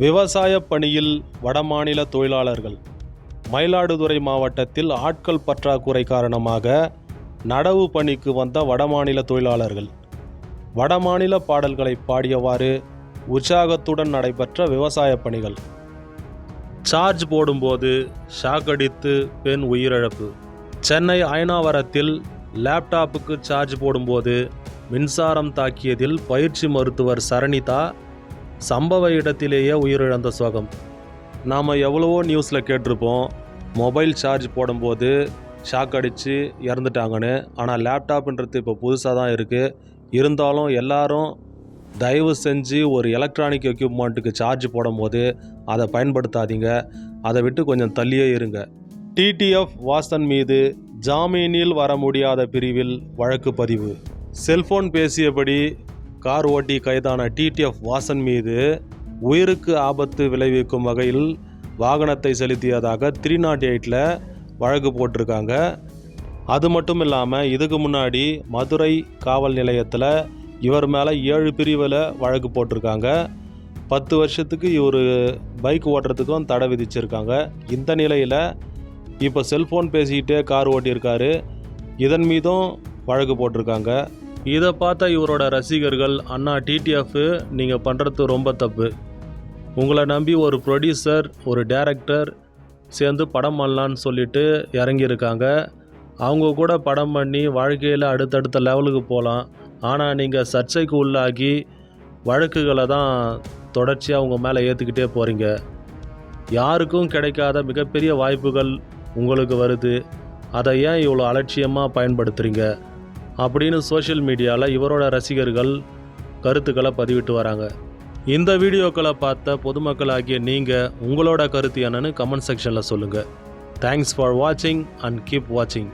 விவசாய பணியில் வடமாநில தொழிலாளர்கள். மயிலாடுதுறை மாவட்டத்தில் ஆட்கள் பற்றாக்குறை காரணமாக நடவு பணிக்கு வந்த வடமாநில தொழிலாளர்கள். வடமாநில பாடல்களை பாடியவாறு உற்சாகத்துடன் நடைபெற்ற விவசாய பணிகள். சார்ஜ் போடும்போது ஷாக் அடித்து பெண் உயிரிழப்பு. சென்னை அயனாவரத்தில் லேப்டாப்புக்கு சார்ஜ் போடும்போது மின்சாரம் தாக்கியதில் பயிற்சி மருத்துவர் சரணிதா சம்பவ இடத்திலேயே உயிரிழந்த சோகம். நாம் எவ்வளவோ நியூஸில் கேட்டிருப்போம். மொபைல் சார்ஜ் போடும்போது ஷாக் அடித்து இறந்துட்டாங்கன்னு. ஆனால் லேப்டாப்ன்றது இப்போ புதுசாக தான் இருக்குது இருந்தாலும் எல்லாரும் தயவு செஞ்சு ஒரு எலக்ட்ரானிக் எக்யூப்மெண்ட்டுக்கு சார்ஜ் போடும்போது அதை பயன்படுத்தாதீங்க. அதை விட்டு கொஞ்சம் தள்ளியே இருங்க. டிடிஎஃப் வாசன் மீது ஜாமீனில் வர முடியாத பிரிவில் வழக்கு பதிவு. செல்போன் பேசியபடி கார் ஓட்டி கைதான டிடிஎஃப் வாசன் மீது உயிருக்கு ஆபத்து விளைவிக்கும் வகையில் வாகனத்தை செலுத்தியதாக த்ரீ நாட் எயிட்டில் வழக்கு போட்டிருக்காங்க. அது மட்டும் இல்லாமல் இதுக்கு முன்னாடி மதுரை காவல் நிலையத்தில் இவர் மேலே ஏழு பிரிவில் வழக்கு போட்டிருக்காங்க. பத்து வருஷத்துக்கு இவர் பைக் ஓட்டுறதுக்கும் தடை விதிச்சிருக்காங்க. இந்த நிலையில் இப்போ செல்ஃபோன் பேசிக்கிட்டே கார் ஓட்டியிருக்காரு. இதன் மீதும் வழக்கு போட்டிருக்காங்க. இதை பார்த்த இவரோட ரசிகர்கள் அண்ணா டிடிஎஃப் நீங்கள் பண்ணுறது ரொம்ப தப்பு. உங்களை நம்பி ஒரு ப்ரொடியூசர் ஒரு டேரக்டர் சேர்ந்து படம் பண்ணலான்னு சொல்லிட்டு இறங்கியிருக்காங்க. அவங்க கூட படம் பண்ணி வாழ்க்கையில் அடுத்தடுத்த லெவலுக்கு போகலாம் ஆனால் நீங்கள் சர்ச்சைக்கு உள்ளாகி வழக்குகளை தான் தொடர்ச்சியாக உங்கள் மேலே ஏற்றுக்கிட்டே போகிறீங்க யாருக்கும் கிடைக்காத மிகப்பெரிய வாய்ப்புகள் உங்களுக்கு வருது. அதை ஏன் இவ்வளோ அலட்சியமாக பயன்படுத்துகிறீங்க அப்படின்னு சோஷியல் மீடியாவில் இவரோட ரசிகர்கள் கருத்துக்களை பதிவிட்டு வராங்க. இந்த வீடியோக்களை பார்த்த பொதுமக்களாகிய நீங்கள் உங்களோட கருத்து என்னன்னு கமெண்ட் செக்ஷனில் சொல்லுங்கள் தேங்க்ஸ் ஃபார் வாட்சிங் அண்ட் கீப் வாட்சிங்